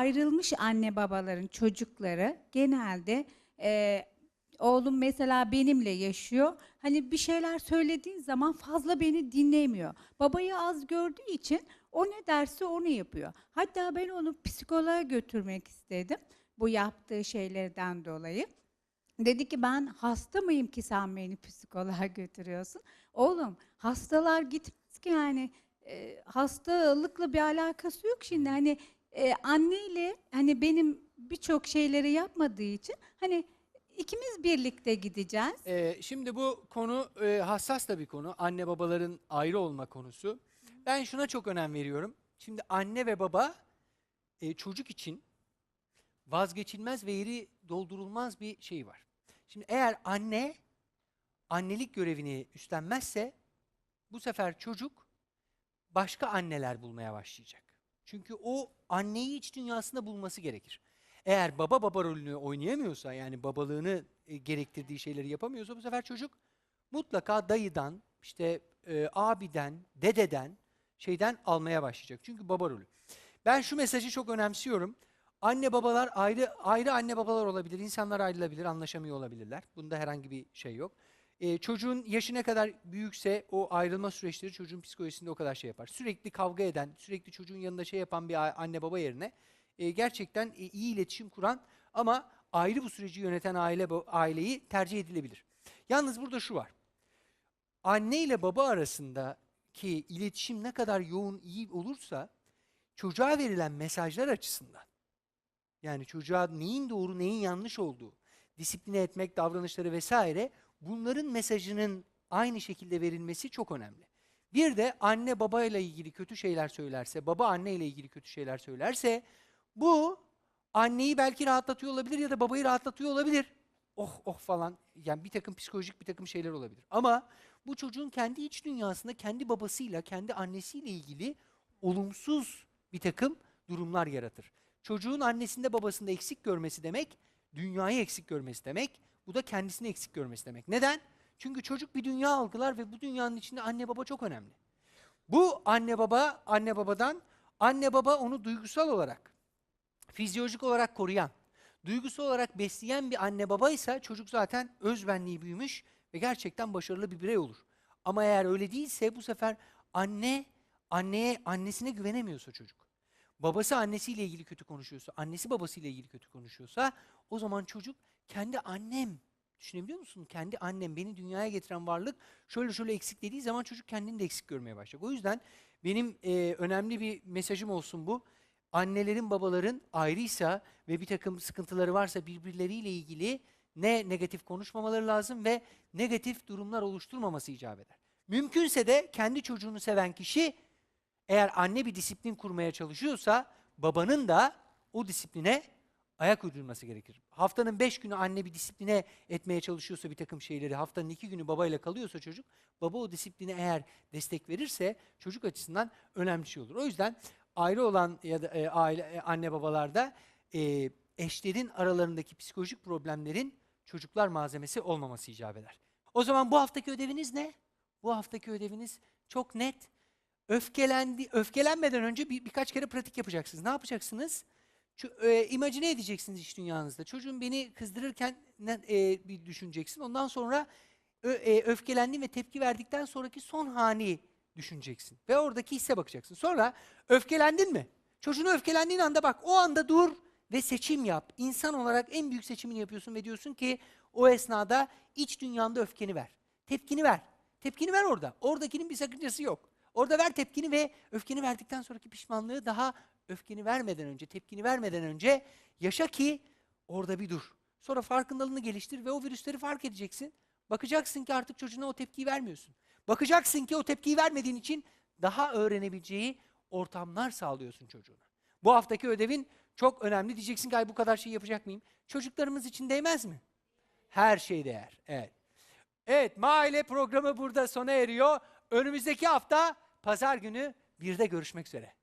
ayrılmış anne babaların çocukları genelde e, oğlum mesela benimle yaşıyor. Hani bir şeyler söylediğin zaman fazla beni dinlemiyor. Babayı az gördüğü için o ne derse onu yapıyor. Hatta ben onu psikoloğa götürmek istedim bu yaptığı şeylerden dolayı. Dedi ki ben hasta mıyım ki sen beni psikoloğa götürüyorsun? Oğlum hastalar gitmez ki yani e, hastalıkla bir alakası yok şimdi hani e, anneyle hani benim birçok şeyleri yapmadığı için hani ikimiz birlikte gideceğiz. Ee, şimdi bu konu e, hassas da bir konu. Anne babaların ayrı olma konusu. Ben şuna çok önem veriyorum. Şimdi anne ve baba e, çocuk için vazgeçilmez ve yeri doldurulmaz bir şey var. Şimdi eğer anne annelik görevini üstlenmezse bu sefer çocuk başka anneler bulmaya başlayacak. Çünkü o anneyi iç dünyasında bulması gerekir. Eğer baba baba rolünü oynayamıyorsa yani babalığını e, gerektirdiği şeyleri yapamıyorsa bu sefer çocuk mutlaka dayıdan, işte e, abiden, dededen, şeyden almaya başlayacak. Çünkü baba rolü. Ben şu mesajı çok önemsiyorum. Anne babalar ayrı ayrı anne babalar olabilir. İnsanlar ayrılabilir, anlaşamıyor olabilirler. Bunda herhangi bir şey yok. E, çocuğun yaşı ne kadar büyükse o ayrılma süreçleri çocuğun psikolojisinde o kadar şey yapar. Sürekli kavga eden, sürekli çocuğun yanında şey yapan bir anne baba yerine e, gerçekten e, iyi iletişim kuran ama ayrı bu süreci yöneten aile ba- aileyi tercih edilebilir. Yalnız burada şu var. Anne ile baba arasındaki iletişim ne kadar yoğun, iyi olursa çocuğa verilen mesajlar açısından yani çocuğa neyin doğru, neyin yanlış olduğu, disipline etmek, davranışları vesaire bunların mesajının aynı şekilde verilmesi çok önemli. Bir de anne babayla ilgili kötü şeyler söylerse, baba anne ile ilgili kötü şeyler söylerse bu anneyi belki rahatlatıyor olabilir ya da babayı rahatlatıyor olabilir. Oh oh falan yani bir takım psikolojik bir takım şeyler olabilir. Ama bu çocuğun kendi iç dünyasında kendi babasıyla, kendi annesiyle ilgili olumsuz bir takım durumlar yaratır. Çocuğun annesinde babasında eksik görmesi demek, dünyayı eksik görmesi demek, bu da kendisini eksik görmesi demek. Neden? Çünkü çocuk bir dünya algılar ve bu dünyanın içinde anne baba çok önemli. Bu anne baba, anne babadan, anne baba onu duygusal olarak, fizyolojik olarak koruyan, duygusal olarak besleyen bir anne babaysa çocuk zaten özbenliği büyümüş ve gerçekten başarılı bir birey olur. Ama eğer öyle değilse bu sefer anne anneye annesine güvenemiyorsa çocuk. Babası annesiyle ilgili kötü konuşuyorsa, annesi babasıyla ilgili kötü konuşuyorsa o zaman çocuk kendi annem düşünebiliyor musun? Kendi annem beni dünyaya getiren varlık şöyle şöyle eksik dediği zaman çocuk kendini de eksik görmeye başlayacak. O yüzden benim e, önemli bir mesajım olsun bu. Annelerin babaların ayrıysa ve bir takım sıkıntıları varsa birbirleriyle ilgili ne negatif konuşmamaları lazım ve negatif durumlar oluşturmaması icap eder. Mümkünse de kendi çocuğunu seven kişi eğer anne bir disiplin kurmaya çalışıyorsa babanın da o disipline ayak uydurması gerekir. Haftanın beş günü anne bir disipline etmeye çalışıyorsa bir takım şeyleri, haftanın iki günü babayla kalıyorsa çocuk, baba o disipline eğer destek verirse çocuk açısından önemli şey olur. O yüzden ayrı olan ya da e, aile e, anne babalarda e, eşlerin aralarındaki psikolojik problemlerin çocuklar malzemesi olmaması icap eder. O zaman bu haftaki ödeviniz ne? Bu haftaki ödeviniz çok net. Öfkelendi, öfkelenmeden önce bir, birkaç kere pratik yapacaksınız. Ne yapacaksınız? Şu, e, imagine edeceksiniz iş dünyanızda. Çocuğun beni kızdırırken e, bir düşüneceksin. Ondan sonra ö, e, öfkelendiğin ve tepki verdikten sonraki son hani düşüneceksin. Ve oradaki hisse bakacaksın. Sonra öfkelendin mi? Çocuğuna öfkelendiğin anda bak o anda dur ve seçim yap. İnsan olarak en büyük seçimini yapıyorsun ve diyorsun ki o esnada iç dünyanda öfkeni ver. Tepkini ver. Tepkini ver orada. Oradakinin bir sakıncası yok. Orada ver tepkini ve öfkeni verdikten sonraki pişmanlığı daha öfkeni vermeden önce, tepkini vermeden önce yaşa ki orada bir dur. Sonra farkındalığını geliştir ve o virüsleri fark edeceksin. Bakacaksın ki artık çocuğuna o tepkiyi vermiyorsun. Bakacaksın ki o tepkiyi vermediğin için daha öğrenebileceği ortamlar sağlıyorsun çocuğuna. Bu haftaki ödevin çok önemli. Diyeceksin ki ay bu kadar şey yapacak mıyım? Çocuklarımız için değmez mi? Her şey değer. Evet. Evet, Maile programı burada sona eriyor. Önümüzdeki hafta pazar günü birde görüşmek üzere.